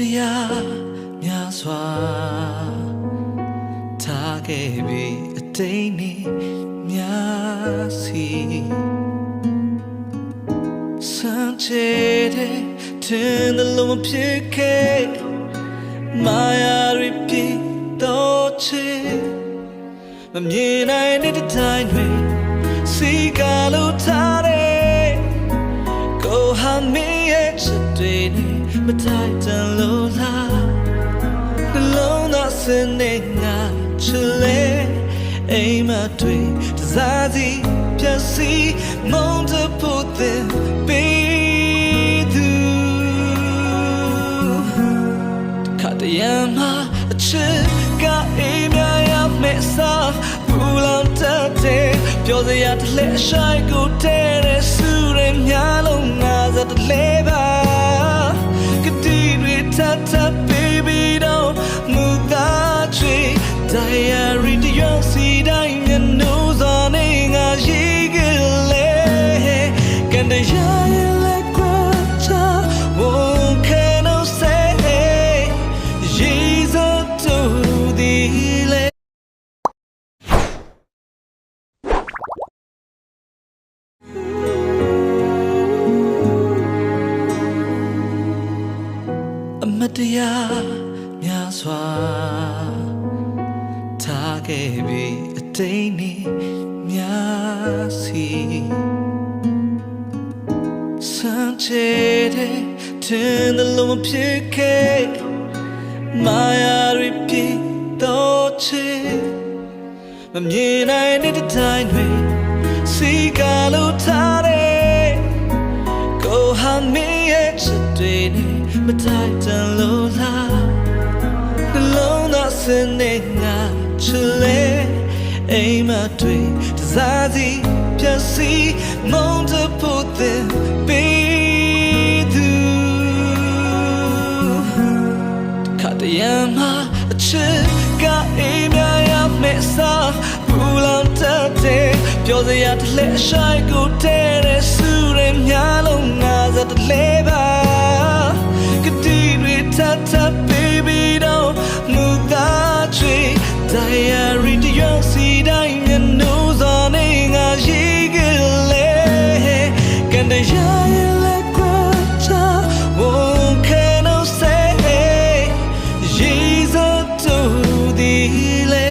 တရားများစွာထားခဲ့ပြီးအတိတ်နေများစီစမ်းချေတဲ့တင်တယ်လို့မဖြစ်ခဲ့မာယာရီပြတော့ချေမမြင်နိုင်တဲ့တိုင်းတွေစီကာလို့ထားတယ်ကိုဟာမင်းရဲ့ချစ်တွေနဲ့မထို စင်နေငါချစ်လေအိမ်မတွေတစားစီပြက်စီမုန်းတဖို့တဲ့ပေးသူခတ်တရမ်းမှာအချစ်ကအိမ်များရမယ်စားဘူလောင်တတ်တဲ့ပြောစရာတစ်လက်ရှိုက်ကိုတဲ့တဲ့စူရများလုံးငါ မတ်တရားများစွာထားခဲ့ပြီးအတိတ်နေများစီစမ်းချေတဲ့တင်တယ်လို့မဖြစ်ခဲ့မာယာရီပြတော့ချေမမြင်နိုင်တဲ့တိုင်းတွေစီကာလို့ထားတယ်ကိုဟာမင်းရဲ့ချစ်တွေနဲ့မထိုက်တ စင်နေငါချစ်လေအိမ်မတွေတစားစီပြက်စီမုန်းတဖို့တဲ့ပေးသူခတ်တရမ်းမှာအချစ်ကအိမ်များရမယ်စားဘူလောင်တတ်တဲ့ပြောစရာတစ်လက်ရှိုက်ကိုတဲ့တဲ့စူရများလုံးငါစတဲ့လဲပါ